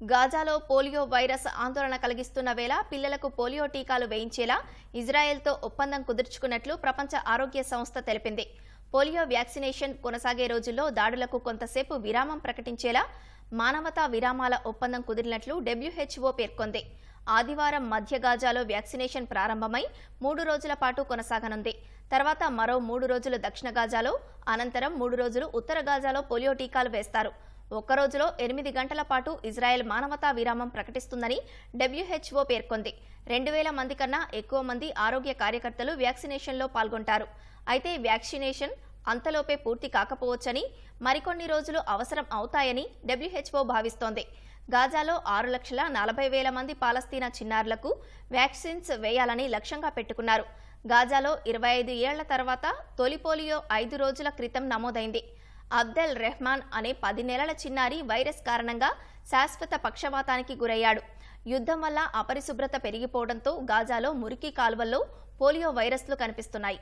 గాజాలో polio virus ఆందోళన కలిగిస్తున్న వేళ పిల్లలకు పోలియో టీకాలు వేయించేలా ఇజ్రాయెల్తో ఒప్పందం కుదుర్చుకున్నట్లు ప్రపంచ ఆరోగ్య సంస్థ తెలిపింది. పోలియో వ్యాక్సినేషన్ కొనసాగే రోజుల్లో దాడులకు కొంతసేపు విరామం ప్రకటించేలా మానవతా విరామాల ఒప్పందం కుదిరినట్లు డబ్ల్యూహెచ్ఓ పేర్కొంది. ఆదివారం మధ్య గాజాలో వ్యాక్సినేషన్ ప్రారంభమై మూడు రోజుల పాటు కొనసాగనుంది. తర్వాత మరో మూడు రోజులు దక్షిణ గాజాలో అనంతరం మూడు రోజులు ఉత్తర గాజాలో పోలియో టీకాలు వేస్తారు. ఒక్క రోజులో ఎనిమిది గంటల పాటు ఇజ్రాయెల్ మానవతా విరామం ప్రకటిస్తుందని డబ్ల్యూహెచ్ఓ పేర్కొంది. రెండు వేల మంది కన్నా ఎక్కువ మంది ఆరోగ్య కార్యకర్తలు వ్యాక్సినేషన్లో పాల్గొంటారు. అయితే వ్యాక్సినేషన్ అంతలోపే పూర్తి కాకపోవచ్చని మరికొన్ని రోజులు అవసరం అవుతాయని డబ్ల్యూహెచ్ఓ భావిస్తోంది. గాజాలో ఆరు లక్షల నలభై వేల మంది పాలస్తీనా చిన్నారులకు వ్యాక్సిన్స్ వేయాలని లక్ష్యంగా పెట్టుకున్నారు. గాజాలో ఇరవై ఐదు ఏళ్ళ తర్వాత తొలి పోలియో ఐదు రోజుల క్రితం నమోదైంది. అబ్దెల్ రెహ్మాన్ అనే పది నెలల చిన్నారి వైరస్ కారణంగా శాశ్వత పక్షవాతానికి గురయ్యాడు. యుద్ధం వల్ల అపరిశుభ్రత పెరిగిపోవడంతో గాజాలో మురికి కాలువల్లో పోలియో వైరస్లు కనిపిస్తున్నాయి.